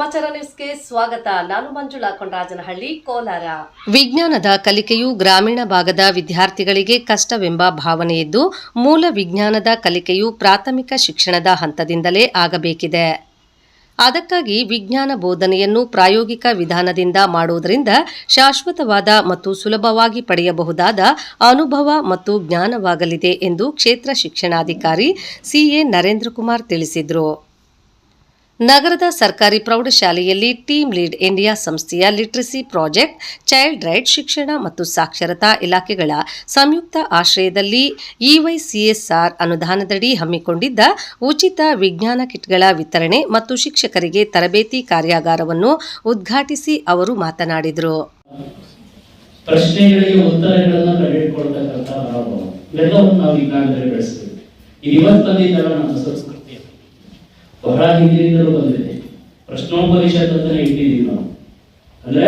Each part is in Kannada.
ಸಮಾಚಾರ ನ್ಯೂಸ್ಗೆ ಸ್ವಾಗತ. ನಾನು ಮಂಜುಳಾ ಕೊಂಡರಾಜನಹಳ್ಳಿ ಕೋಲಾರ. ವಿಜ್ಞಾನದ ಕಲಿಕೆಯು ಗ್ರಾಮೀಣ ಭಾಗದ ವಿದ್ಯಾರ್ಥಿಗಳಿಗೆ ಕಷ್ಟವೆಂಬ ಭಾವನೆಯಿದ್ದು ಮೂಲ ವಿಜ್ಞಾನದ ಕಲಿಕೆಯು ಪ್ರಾಥಮಿಕ ಶಿಕ್ಷಣದ ಹಂತದಿಂದಲೇ ಆಗಬೇಕಿದೆ. ಅದಕ್ಕಾಗಿ ವಿಜ್ಞಾನ ಬೋಧನೆಯನ್ನು ಪ್ರಾಯೋಗಿಕ ವಿಧಾನದಿಂದ ಮಾಡುವುದರಿಂದ ಶಾಶ್ವತವಾದ ಮತ್ತು ಸುಲಭವಾಗಿ ಪಡೆಯಬಹುದಾದ ಅನುಭವ ಮತ್ತು ಜ್ಞಾನವಾಗಲಿದೆ ಎಂದು ಕ್ಷೇತ್ರ ಶಿಕ್ಷಣಾಧಿಕಾರಿ ಸಿಎ ನರೇಂದ್ರ ಕುಮಾರ್ ತಿಳಿಸಿದರು. ನಗರದ ಸರ್ಕಾರಿ ಪ್ರೌಢಶಾಲೆಯಲ್ಲಿ ಟೀಮ್ ಲೀಡ್ ಇಂಡಿಯಾ ಸಂಸ್ಥೆಯ ಲಿಟ್ರಸಿ ಪ್ರಾಜೆಕ್ಟ್ ಚೈಲ್ಡ್ ರೈಟ್ ಶಿಕ್ಷಣ ಮತ್ತು ಸಾಕ್ಷರತಾ ಇಲಾಖೆಗಳ ಸಂಯುಕ್ತ ಆಶ್ರಯದಲ್ಲಿ ಇವೈಸಿಎಸ್ಆರ್ ಅನುದಾನದಡಿ ಹಮ್ಮಿಕೊಂಡಿದ್ದ ಉಚಿತ ವಿಜ್ಞಾನ ಕಿಟ್ಗಳ ವಿತರಣೆ ಮತ್ತು ಶಿಕ್ಷಕರಿಗೆ ತರಬೇತಿ ಕಾರ್ಯಾಗಾರವನ್ನು ಉದ್ಘಾಟಿಸಿ ಅವರು ಮಾತನಾಡಿದರು. ಪ್ರಶ್ನೆಗಳಿಗೆ ಹಿಂದಿನಿಂದಲೂ ಬಂದಿದೆ. ಪ್ರಶ್ನೋಪನಿಷತ್ ಅಂತಾನೆ ಇಟ್ಟಿದ್ದೀವಿ ನಾವು. ಅಂದ್ರೆ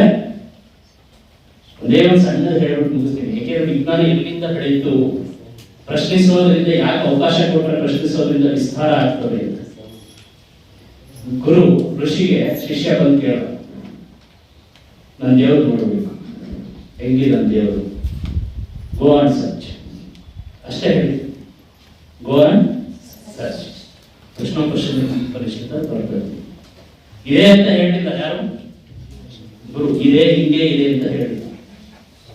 ಒಂದೇ ಒಂದು ಸಣ್ಣ ಹೇಳ್ಬಿಟ್ಟು ಮುಗಿಸ್ತೀನಿ. ಯಾಕೆಂದ್ರೆ ವಿಜ್ಞಾನ ಎಲ್ಲಿಂದ ಬೆಳೆಯಿತು ಪ್ರಶ್ನಿಸೋದ್ರಿಂದ ಯಾಕೆ ಅವಕಾಶ ಕೊಟ್ಟರೆ ಪ್ರಶ್ನಿಸೋದ್ರಿಂದ ವಿಸ್ತಾರ ಆಗ್ತದೆ ಗುರು ಋಷಿಗೆ ಶಿಷ್ಯ ಬಂದು ಕೇಳ ನನ್ನ ದೇವ್ರು ನೋಡಬೇಕು. ಹೆಂಗಿ ನನ್ನ ದೇವರು? Go and such. ಅಷ್ಟೇ ಹೇಳಿ. ಗೋ ಅಂಡ್ ಕೃಷ್ಣ ಪ್ರಶ್ನೆ ಪರಿಷತ್ ಬರ್ತದೆ. ಇದೇ ಅಂತ ಹೇಳಿಲ್ಲ ಯಾರು? ಗುರು. ಇದೇ, ಹಿಂಗೆ ಇದೆ ಅಂತ ಹೇಳಿಲ್ಲ.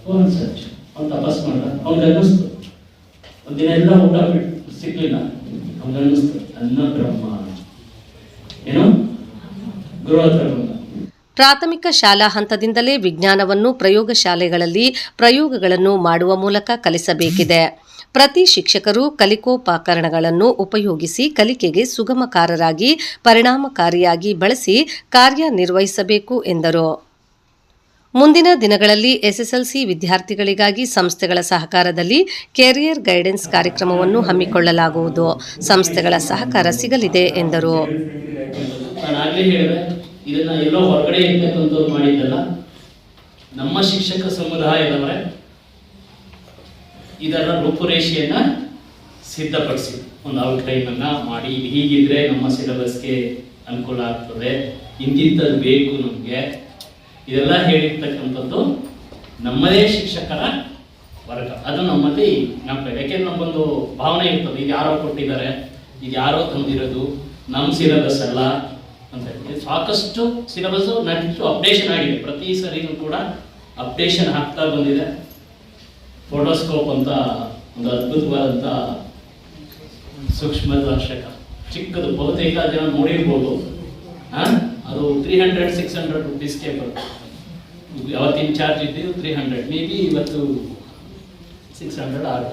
ಒಂದು ಸರ್ಚ್. ಅವ್ನು ತಪಾಸ್ ಮಾಡ ಅವ್ನಿಗೆ ಅನ್ನಿಸ್ತು. ಒಂದಿನ ಎಲ್ಲ ಊಟ ಸಿಗ್ಲಿಲ್ಲ ಅವ್ನಿಗೆ ಅನ್ನಿಸ್ತು. ಅನ್ನ ಬ್ರಹ್ಮ. ಏನು? ಗುರು ಹತ್ರ ಪ್ರಾಥಮಿಕ ಶಾಲಾ ಹಂತದಿಂದಲೇ ವಿಜ್ಞಾನವನ್ನು ಪ್ರಯೋಗಶಾಲೆಗಳಲ್ಲಿ ಪ್ರಯೋಗಗಳನ್ನು ಮಾಡುವ ಮೂಲಕ ಕಲಿಸಬೇಕಿದೆ. ಪ್ರತಿ ಶಿಕ್ಷಕರು ಕಲಿಕೋಪಕರಣಗಳನ್ನು ಉಪಯೋಗಿಸಿ ಕಲಿಕೆಗೆ ಸುಗಮಕಾರರಾಗಿ, ಪರಿಣಾಮಕಾರಿಯಾಗಿ ಬಳಸಿ ಕಾರ್ಯನಿರ್ವಹಿಸಬೇಕು ಎಂದರು. ಮುಂದಿನ ದಿನಗಳಲ್ಲಿ ಎಸ್ಎಸ್ಎಲ್ಸಿ ವಿದ್ಯಾರ್ಥಿಗಳಿಗಾಗಿ ಸಂಸ್ಥೆಗಳ ಸಹಕಾರದಲ್ಲಿ ಕೆರಿಯರ್ ಗೈಡೆನ್ಸ್ ಕಾರ್ಯಕ್ರಮವನ್ನು ಹಮ್ಮಿಕೊಳ್ಳಲಾಗುವುದು. ಸಂಸ್ಥೆಗಳ ಸಹಕಾರ ಸಿಗಲಿದೆ ಎಂದರು. ನಮ್ಮ ಶಿಕ್ಷಕ ಸಮುದಾಯದವರೇ ಇದರ ರೂಪುರೇಷೆಯನ್ನ ಸಿದ್ಧಪಡಿಸಿ. ಒಂದು ಔಟ್ಲೈನ್ ಅನ್ನ ಮಾಡಿ. ಹೀಗಿದ್ರೆ ನಮ್ಮ ಸಿಲೆಬಸ್ಗೆ ಅನುಕೂಲ ಆಗ್ತದೆ. ಇಂತಿಂಥದ್ದು ಬೇಕು ನಮಗೆ. ಇದೆಲ್ಲ ಹೇಳಿರ್ತಕ್ಕಂಥದ್ದು ನಮ್ಮದೇ ಶಿಕ್ಷಕರ ವರ್ಗ. ಅದು ನಮ್ಮಲ್ಲಿ ನಮ್ಮ ಯಾಕೆಂದ್ರೆ ನಮ್ಮೊಂದು ಭಾವನೆ ಇರ್ತದೆ. ಇದು ಯಾರೋ ಕೊಟ್ಟಿದ್ದಾರೆ. ಇದು ಯಾರೋ ತಂದಿರೋದು. ನಮ್ಮ ಸಿಲೆಬಸ್ ಅಲ್ಲ ಅಂತ ಹೇಳಿ. ಸಾಕಷ್ಟು ಸಿಲೆಬಸ್ಸು ನೆಕ್ಸ್ಟ್ ಅಪ್ಡೇಷನ್ ಆಗಿದೆ. ಪ್ರತಿ ಸರಿನೂ ಕೂಡ ಅಪ್ಡೇಷನ್ ಆಗ್ತಾ ಬಂದಿದೆ. ಫೋಟೋಸ್ಕೋಪ್ ಅಂತ, ಒಂದು ಅದ್ಭುತವಾದಂಥ ಸೂಕ್ಷ್ಮದರ್ಶಕ ಚಿಕ್ಕದು, ಬಹುತೇಕ ಜನ ನೋಡಿರ್ಬೋದು? ಅದು ತ್ರೀ ಹಂಡ್ರೆಡ್ ಸಿಕ್ಸ್ ಹಂಡ್ರೆಡ್ ರುಪೀಸ್ಗೆ ಬರುತ್ತೆ. ಯಾವತ್ತಿನ ಚಾರ್ಜ್ ಇದ್ದು ತ್ರೀ ಹಂಡ್ರೆಡ್ ಮೇ ಬಿ ಇವತ್ತು ಸಿಕ್ಸ್ ಹಂಡ್ರೆಡ್ ಆರು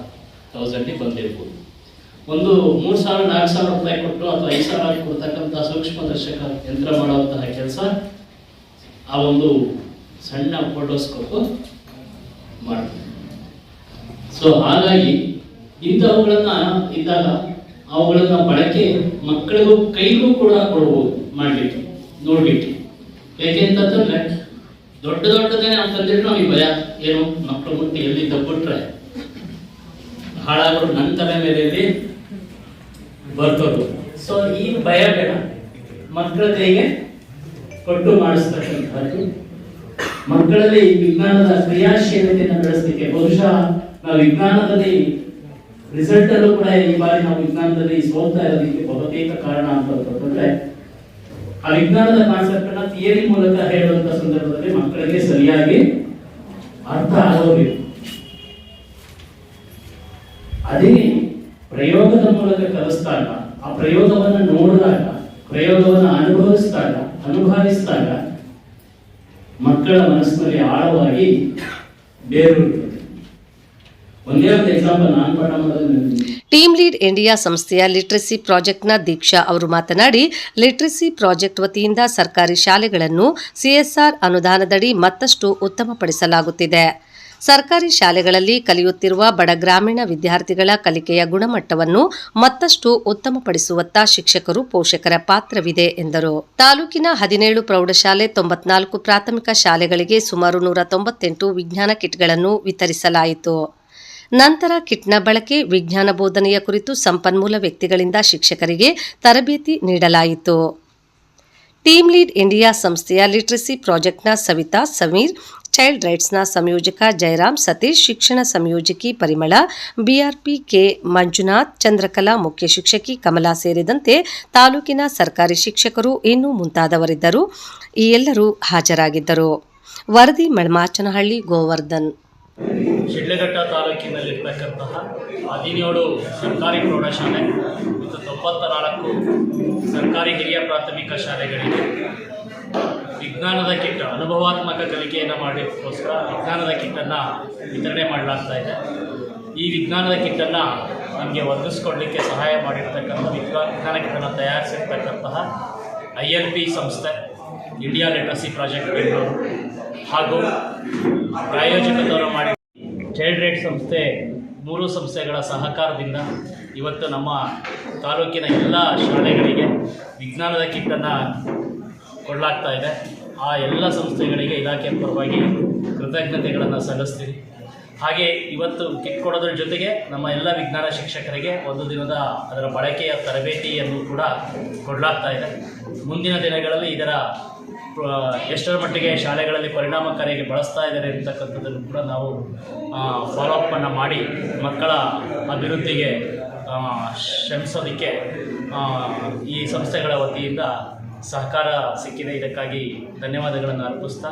ತೌಸಂಡಿಗೆ ಬಂದಿರ್ಬೋದು. ಒಂದು ಮೂರು ಸಾವಿರ, ನಾಲ್ಕು ಸಾವಿರ ರೂಪಾಯಿ ಕೊಟ್ಟು ಅಥವಾ ಐದು ಸಾವಿರ ಕೊಡ್ತಕ್ಕಂಥ ಸೂಕ್ಷ್ಮದರ್ಶಕ ಯಂತ್ರ ಮಾಡುವಂತಹ ಕೆಲಸ ಆ ಒಂದು ಸಣ್ಣ ಫೋಟೋಸ್ಕೋಪ್ ಮಾಡ್ತಾರೆ ಸೊ ಹಾಗಾಗಿ ಇಂಥವುಗಳನ್ನ ಇದ್ದಾಗ ಅವುಗಳನ್ನ ಬಳಕೆ ಮಕ್ಕಳಿಗೂ ಕೈಗೂ ಕೂಡ ಕೊಡ್ಬೋದು ಮಾಡ್ಲಿಕ್ಕೆ, ನೋಡ್ಲಿಕ್ಕೆ. ಹೇಗೆ ಅಂತಂದ್ರೆ ದೊಡ್ಡ ದೊಡ್ಡದೇನೆ ನಾವು ಈ ನಮಗೆ ಭಯ. ಏನು? ಮಕ್ಕಳು ಮುಟ್ಟಿ ಎಲ್ಲಿ ತಪ್ಪಿಟ್ರೆ ಹಾಳಾಗೋರು ನನ್ನ ತಲೆ ಮೇಲೆ ಬರ್ತದ್ದು. ಸೊ ಈ ಭಯ ಬೇಡ. ಮಕ್ಕಳ ಕೈಗೆ ಕೊಟ್ಟು ಮಾಡಿಸ್ತಕ್ಕಂಥದ್ದು. ಮಕ್ಕಳಲ್ಲಿ ವಿಜ್ಞಾನದ ಕ್ರಿಯಾಶೀಲತೆಯನ್ನು ಬೆಳೆಸಲಿಕ್ಕೆ ಬಹುಶಃ ನಾವು ವಿಜ್ಞಾನದಲ್ಲಿ ರಿಸಲ್ಟ್ ಅಲ್ಲೂ ಕೂಡ ಈ ಬಾರಿ ನಾವು ವಿಜ್ಞಾನದಲ್ಲಿ ಸೋಲ್ತಾ ಇರೋದಕ್ಕೆ ಬಹುತೇಕ ಕಾರಣ ಅಂತ ಅಂತಂದ್ರೆ ಆ ವಿಜ್ಞಾನದ ಕಾನ್ಸೆಪ್ಟ್ ಅನ್ನ ಥಿಯರಿ ಮೂಲಕ ಹೇಳುವಂತ ಸಂದರ್ಭದಲ್ಲಿ ಮಕ್ಕಳಿಗೆ ಸರಿಯಾಗಿ ಅರ್ಥ ಆಗೋದಿಲ್ಲ. ಅದೇ ಪ್ರಯೋಗದ ಮೂಲಕ ಕಲಿಸಿದಾಗ, ಆ ಪ್ರಯೋಗವನ್ನು ನೋಡಿದಾಗ, ಪ್ರಯೋಗವನ್ನು ಅನುಭವಿಸಿದಾಗ ಅನುಭವಿಸಿದಾಗ ಮಕ್ಕಳ ಮನಸ್ಸಿನಲ್ಲಿ ಆಳವಾಗಿ ಬೇರೂರುತ್ತದೆ ಒಂದೇ ಒಂದು ಎಕ್ಸಾಂಪಲ್ ನಾನು ಪಾಠ ಮಾಡೋದು ನೆನಪಿದೆ. ಟೀಮ್ ಲೀಡ್ ಇಂಡಿಯಾ ಸಂಸ್ಥೆಯ ಲಿಟ್ರಸಿ ಪ್ರಾಜೆಕ್ಟ್ನ ದೀಕ್ಷಾ ಅವರು ಮಾತನಾಡಿ ಲಿಟ್ರಸಿ ಪ್ರಾಜೆಕ್ಟ್ ವತಿಯಿಂದ ಸರ್ಕಾರಿ ಶಾಲೆಗಳನ್ನು ಸಿಎಸ್ಆರ್ ಅನುದಾನದಡಿ ಮತ್ತಷ್ಟು ಉತ್ತಮಪಡಿಸಲಾಗುತ್ತಿದೆ. ಸರ್ಕಾರಿ ಶಾಲೆಗಳಲ್ಲಿ ಕಲಿಯುತ್ತಿರುವ ಬಡ ಗ್ರಾಮೀಣ ವಿದ್ಯಾರ್ಥಿಗಳ ಕಲಿಕೆಯ ಗುಣಮಟ್ಟವನ್ನು ಮತ್ತಷ್ಟು ಉತ್ತಮಪಡಿಸುವತ್ತ ಶಿಕ್ಷಕರು ಪೋಷಕರ ಪಾತ್ರವಿದೆ ಎಂದರು. ತಾಲೂಕಿನ ಹದಿನೇಳು ಪ್ರೌಢಶಾಲೆ ತೊಂಬತ್ನಾಲ್ಕು ಪ್ರಾಥಮಿಕ ಶಾಲೆಗಳಿಗೆ ಸುಮಾರು ನೂರ ತೊಂಬತ್ತೆಂಟು ವಿಜ್ಞಾನ ಕಿಟ್ಗಳನ್ನು ವಿತರಿಸಲಾಯಿತು. ನಂತರ ಕಿಟ್ನ ಬಳಕೆ, ವಿಜ್ಞಾನ ಬೋಧನೆಯ ಕುರಿತು ಸಂಪನ್ಮೂಲ ವ್ಯಕ್ತಿಗಳಿಂದ ಶಿಕ್ಷಕರಿಗೆ ತರಬೇತಿ ನೀಡಲಾಯಿತು. ಟೀಮ್ ಲೀಡ್ ಇಂಡಿಯಾ ಸಂಸ್ಥೆಯ ಲಿಟ್ರಸಿ ಪ್ರಾಜೆಕ್ಟ್ನ ಸವಿತಾ, ಸಮೀರ್, ಚೈಲ್ಡ್ ರೈಟ್ಸ್ನ ಸಂಯೋಜಕ ಜಯರಾಮ್ ಸತೀಶ್, ಶಿಕ್ಷಣ ಸಂಯೋಜಕಿ ಪರಿಮಳ, ಬಿಆರ್ಪಿ ಕೆ ಮಂಜುನಾಥ್, ಚಂದ್ರಕಲಾ ಮುಖ್ಯ ಶಿಕ್ಷಕಿ ಕಮಲಾ ಸೇರಿದಂತೆ ತಾಲೂಕಿನ ಸರ್ಕಾರಿ ಶಿಕ್ಷಕರು ಇನ್ನೂ ಮುಂತಾದವರಿದ್ದರು. ಈ ಎಲ್ಲರೂ ಹಾಜರಾಗಿದ್ದರು. ವರದಿ ಮಳಮಾಚನಹಳ್ಳಿ ಗೋವರ್ಧನ್. ಶಿಡ್ಲಘಟ್ಟ ತಾಲೂಕಿನಲ್ಲಿರ್ತಕ್ಕಂತಹ ಹದಿನೇಳು ಸರ್ಕಾರಿ ಪ್ರೌಢಶಾಲೆ ಮತ್ತು ತೊಂಬತ್ತ ನಾಲ್ಕು ಸರ್ಕಾರಿ ಹಿರಿಯ ಪ್ರಾಥಮಿಕ ಶಾಲೆಗಳಿಗೆ ವಿಜ್ಞಾನದ ಕಿಟ್, ಅನುಭವಾತ್ಮಕ ಕಲಿಕೆಯನ್ನು ಮಾಡಲಿಕ್ಕೋಸ್ಕರ ವಿಜ್ಞಾನದ ಕಿಟ್ಟನ್ನು ವಿತರಣೆ ಮಾಡಲಾಗ್ತಾ ಇದೆ. ಈ ವಿಜ್ಞಾನದ ಕಿಟ್ಟನ್ನು ನಮಗೆ ಒದಗಿಸ್ಕೊಡ್ಲಿಕ್ಕೆ ಸಹಾಯ ಮಾಡಿರ್ತಕ್ಕಂಥ ವಿಜ್ಞಾನ ವಿಜ್ಞಾನ ಕಿಟ್ಟನ್ನು ತಯಾರಿಸಿರ್ತಕ್ಕಂತಹ ಐ ಎಲ್ ಪಿ ಸಂಸ್ಥೆ ಇಂಡಿಯಾ ಲಿಟ್ರಸಿ ಪ್ರಾಜೆಕ್ಟ್ ಬೆಂಗಳೂರು ಹಾಗೂ ಪ್ರಾಯೋಜಕದವರು ಮಾಡಿ ಚೈಲ್ಡ್ ರೈಟ್ ಸಂಸ್ಥೆ ಮೂರು ಸಂಸ್ಥೆಗಳ ಸಹಕಾರದಿಂದ ಇವತ್ತು ನಮ್ಮ ತಾಲೂಕಿನ ಎಲ್ಲ ಶಾಲೆಗಳಿಗೆ ವಿಜ್ಞಾನದ ಕಿಟ್ಟನ್ನು ಕೊಡಲಾಗ್ತಾ ಇದೆ. ಆ ಎಲ್ಲ ಸಂಸ್ಥೆಗಳಿಗೆ ಇಲಾಖೆ ಪರವಾಗಿ ಕೃತಜ್ಞತೆಗಳನ್ನು ಸಲ್ಲಿಸ್ತೀನಿ ಹಾಗೆ ಇವತ್ತು ಕಿಟ್ ಕೊಡೋದ್ರ ಜೊತೆಗೆ ನಮ್ಮ ಎಲ್ಲ ವಿಜ್ಞಾನ ಶಿಕ್ಷಕರಿಗೆ ಒಂದು ದಿನದ ಅದರ ಬಳಕೆಯ ತರಬೇತಿಯನ್ನು ಕೂಡ ಕೊಡಲಾಗ್ತಾ ಇದೆ. ಮುಂದಿನ ದಿನಗಳಲ್ಲಿ ಇದರ ಎಷ್ಟರ ಮಟ್ಟಿಗೆ ಶಾಲೆಗಳಲ್ಲಿ ಪರಿಣಾಮಕಾರಿಯಾಗಿ ಬಳಸ್ತಾ ಇದ್ದಾರೆ ಅಂತಕ್ಕಂಥದ್ದನ್ನು ಕೂಡ ನಾವು ಫಾಲೋಅಪ್ಪನ್ನು ಮಾಡಿ ಮಕ್ಕಳ ಅಭಿವೃದ್ಧಿಗೆ ಶ್ರಮಿಸೋದಕ್ಕೆ ಈ ಸಂಸ್ಥೆಗಳ ವತಿಯಿಂದ ಸಹಕಾರ ಸಿಕ್ಕಿದೆ. ಇದಕ್ಕಾಗಿ ಧನ್ಯವಾದಗಳನ್ನು ಅರ್ಪಿಸ್ತಾ